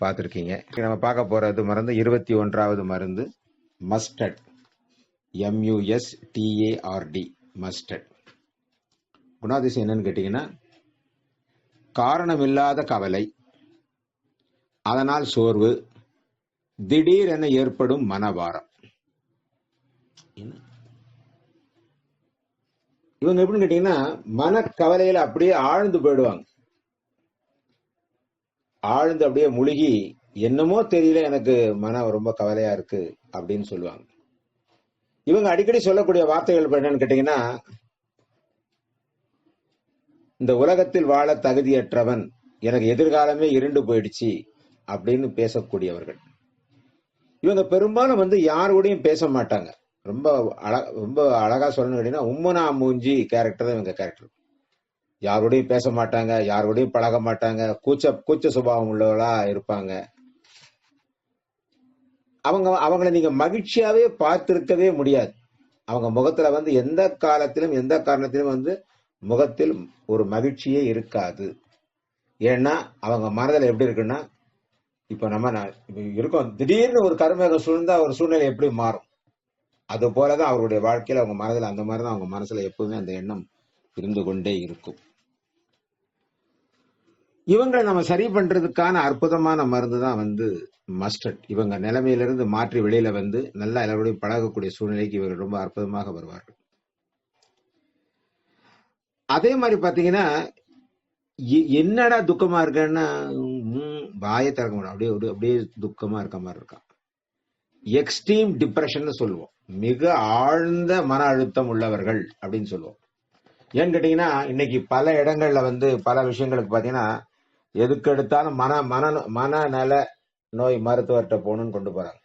பார்த்துருக்கீங்க. நம்ம பார்க்க போறது மருந்து இருபத்தி ஒன்றாவது மருந்து மஸ்டட் எம்யூஎஸ் டிஏஆர்டி மஸ்டட் குணாதிசயம் என்னன்னு கேட்டீங்கன்னா காரணமில்லாத கவலை அதனால் சோர்வு திடீரென ஏற்படும் மனவாரம். இவங்க எப்படின்னு கேட்டீங்கன்னா மனக்கவலையில அப்படியே ஆழ்ந்து போயிடுவாங்க. ஆழ்ந்து அப்படியே முழுகி என்னமோ தெரியல எனக்கு மனம் ரொம்ப கவலையா இருக்கு அப்படின்னு சொல்லுவாங்க. இவங்க அடிக்கடி சொல்லக்கூடிய வார்த்தைகள் என்னன்னு கேட்டீங்கன்னா இந்த உலகத்தில் வாழ தகுதியற்றவன் எனக்கு எதிர்காலமே இருண்டு போயிடுச்சு அப்படின்னு பேசக்கூடியவர்கள். இவங்க பெரும்பாலும் வந்து யார் கூடயும் பேச மாட்டாங்க. ரொம்ப அழ ரொம்ப அழகா சொல்லணும் கேட்டீங்கன்னா உம்மனா மூஞ்சி கேரக்டர் தான் இவங்க கேரக்டர் யாரோடையும் பேச மாட்டாங்க யாரோடையும் பழக மாட்டாங்க கூச்ச கூச்ச சுபாவம் உள்ளவளா இருப்பாங்க. அவங்க அவங்கள நீங்க மகிழ்ச்சியாவே பார்த்திருக்கவே முடியாது. அவங்க முகத்துல வந்து எந்த காலத்திலும் எந்த காரணத்திலும் வந்து முகத்தில் ஒரு மகிழ்ச்சியே இருக்காது. ஏன்னா அவங்க மனதில் எப்படி இருக்குன்னா இப்ப நம்ம இருக்கோம். திடீர்னு ஒரு கருமேகம் சூழ்ந்தா ஒரு சூழ்நிலை எப்படி மாறும்? அது போலதான் அவருடைய வாழ்க்கையில அவங்க மனதில் அந்த மாதிரி தான் அவங்க மனசுல எப்பவுமே அந்த எண்ணம் இருந்து கொண்டே இருக்கும். இவங்களை நம்ம சரி பண்றதுக்கான அற்புதமான மருந்து தான் வந்து மஸ்டர்ட் இவங்க நிலைமையிலிருந்து மாற்றி வெளியில வந்து நல்லா எல்லாரோடையும் பழகக்கூடிய சூழ்நிலைக்கு இவர்கள் ரொம்ப அற்புதமாக வருவார்கள். அதே மாதிரி பாத்தீங்கன்னா எ- என்னடா துக்கமா இருக்கேன்னா வாயை திறக்க முடியும் அப்படியே ஒரு- அப்படியே துக்கமா இருக்க மாதிரி இருக்கான். எக்ஸ்ட்ரீம் டிப்ரெஷன் சொல்லுவோம். மிக ஆழ்ந்த மன அழுத்தம் உள்ளவர்கள் அப்படின்னு சொல்லுவோம். ஏன்னு கேட்டீங்கன்னா இன்னைக்கு பல இடங்கள்ல வந்து பல விஷயங்களுக்கு பாத்தீங்கன்னா எதுக்கு எடுத்தாலும் மன மன மனநல நோய் மருத்துவர்கிட்ட போகணும்னு கொண்டு போறாங்க.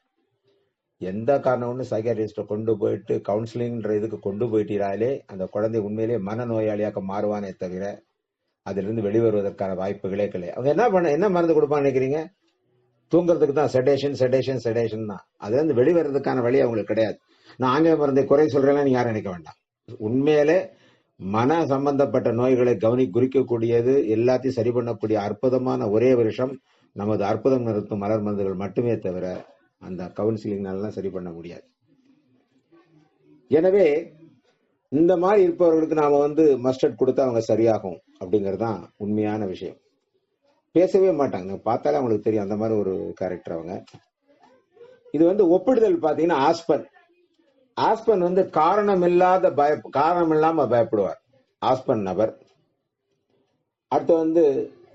எந்த காரணம் ஒன்று கொண்டு போயிட்டு கவுன்சிலிங்ன்ற இதுக்கு கொண்டு போயிட்டாலே அந்த குழந்தை உண்மையிலேயே மனநோயாளியாக மாறுவானே தவிர அதிலிருந்து வெளிவருவதற்கான வாய்ப்புகளே கிடையாது. அவங்க என்ன பண்ண என்ன மருந்து கொடுப்பான்னு நினைக்கிறீங்க? தூங்குறதுக்கு தான் செடேஷன் செடேஷன் செடேஷன் தான். அதுலேருந்து வெளிவரதுக்கான வழி அவங்களுக்கு கிடையாது. நான் ஆங்கில மருந்தை குறை சொல்கிறேன்னா நீங்கள் யாரும் நினைக்க வேண்டாம். உண்மையிலே மன சம்பந்தப்பட்ட நோய்களை கவனி குறிக்கக்கூடியது எல்லாத்தையும் சரி பண்ணக்கூடிய அற்புதமான ஒரே வருஷம் நமது அற்புதம் நிறுத்தும் மலர் மருந்துகள் மட்டுமே தவிர அந்த கவுன்சிலிங்னாலாம் சரி பண்ண முடியாது. எனவே இந்த மாதிரி இருப்பவர்களுக்கு நாம வந்து மஸ்டர்ட் கொடுத்தா அவங்க சரியாகும் அப்படிங்கிறது தான் உண்மையான விஷயம். பேசவே மாட்டாங்க. பார்த்தாலே அவங்களுக்கு தெரியும் அந்த மாதிரி ஒரு கேரக்டர் அவங்க. இது வந்து ஒப்பிடுதல் பாத்தீங்கன்னா ஆஸ்பன். ஆஸ்பன் வந்து காரணமில்லாத பய காரணம் இல்லாம பயப்படுவார். ஆஸ்பன் நபர். அடுத்து வந்து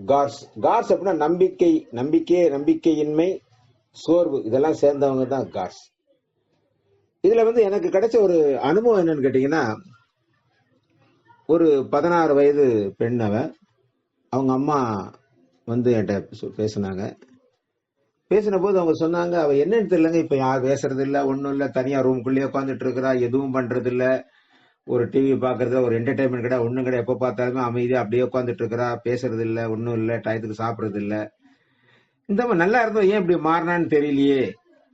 கார்ஸ் கார்ஸ் அப்படின்னா நம்பிக்கை நம்பிக்கை நம்பிக்கையின்மை சோர்வு. இதெல்லாம் சேர்ந்தவங்க தான் கார்ஸ் இதுல வந்து எனக்கு கிடைச்ச ஒரு அனுபவம் என்னன்னு கேட்டீங்கன்னா ஒரு பதினாறு வயது பெண் அவன் அவங்க அம்மா வந்து என்கிட்ட பேசினாங்க. பேசின போது அவங்க சொன்னாங்க அவ என்னன்னு தெரியலங்க இப்ப யார் பேசுறது இல்ல ஒண்ணும் இல்ல தனியா ரூம்குள்ளேயே உட்காந்துட்டு இருக்கிறா எதுவும் பண்றது இல்ல ஒரு டிவி பாக்குறது ஒரு என்டர்டைன்மெண்ட் கிடையாது ஒண்ணும் கிடையாது எப்ப பார்த்தாலுமே அமைதியா அப்படியே உட்காந்துட்டு இருக்கிறா பேசுறது இல்ல ஒண்ணும் இல்ல டயத்துக்கு சாப்பிடுறது இல்ல இந்த மாதிரி நல்லா இருந்தோம் ஏன் இப்படி மாறினான்னு தெரியலையே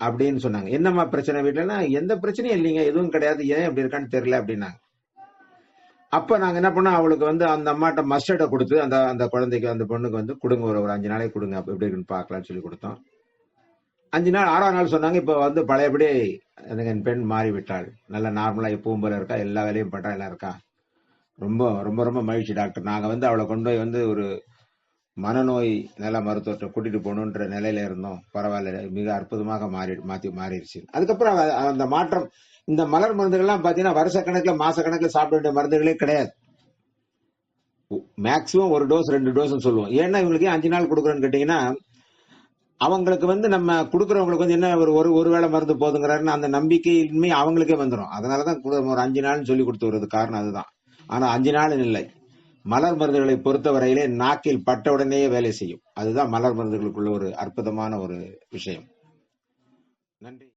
அப்படின்னு சொன்னாங்க. என்னம்மா பிரச்சனை வீட்டுலன்னா எந்த பிரச்சனையும் இல்லைங்க எதுவும் கிடையாது ஏன் இப்படி இருக்கான்னு தெரியல அப்படின்னாங்க. அப்ப நாங்க என்ன பண்ணோம் அவளுக்கு வந்து அந்த அம்மாட்ட மஸ்டர்டை கொடுத்து அந்த அந்த குழந்தைக்கு அந்த பொண்ணுக்கு வந்து கொடுங்க ஒரு ஒரு அஞ்சு நாளைக்கு கொடுங்க அப்ப எப்படி இருக்குன்னு பார்க்கலாம்னு சொல்லி கொடுத்தோம். அஞ்சு நாள் ஆறாம் நாள் சொன்னாங்க இப்போ வந்து பழையபடி என் பெண் மாறிவிட்டாள். நல்லா நல்ல எப்பவும் போல இருக்கா? எல்லா வேலையும் பண்ணுறா எல்லாம் இருக்கா? ரொம்ப ரொம்ப ரொம்ப மகிழ்ச்சி டாக்டர் நாங்கள் வந்து அவளை கொண்டு போய் வந்து ஒரு மனநோய் நல்ல மருத்துவத்தை கூட்டிகிட்டு போகணுன்ற நிலையில இருந்தோம். பரவாயில்ல மிக அற்புதமாக மாறி மாற்றி மாறிடுச்சு. அதுக்கப்புறம் அந்த மாற்றம் இந்த மலர் மருந்துகள்லாம் பார்த்தீங்கன்னா வருஷ கணக்கில் மாச கணக்கில் சாப்பிட வேண்டிய மருந்துகளே கிடையாது. மேக்சிமம் ஒரு டோஸ் ரெண்டு டோஸ்ன்னு சொல்லுவோம். ஏன்னா இவங்களுக்கு அஞ்சு நாள் கொடுக்குறோன்னு கேட்டிங்கன்னா அவங்களுக்கு வந்து நம்ம கொடுக்குறவங்களுக்கு வந்து என்ன ஒரு ஒரு ஒரு வேளை மருந்து போதுங்கிறாருன்னு அந்த நம்பிக்கையின்மை அவங்களுக்கே வந்துடும் அதனாலதான் கூட ஒரு அஞ்சு நாள்னு சொல்லி கொடுத்து வருது காரணம் அதுதான். ஆனா அஞ்சு நாள் இல்லை. மலர் மருந்துகளை பொறுத்தவரையிலே நாக்கில் பட்ட உடனேயே வேலை செய்யும். அதுதான் மலர் மருந்துகளுக்குள்ள ஒரு அற்புதமான ஒரு விஷயம். நன்றி.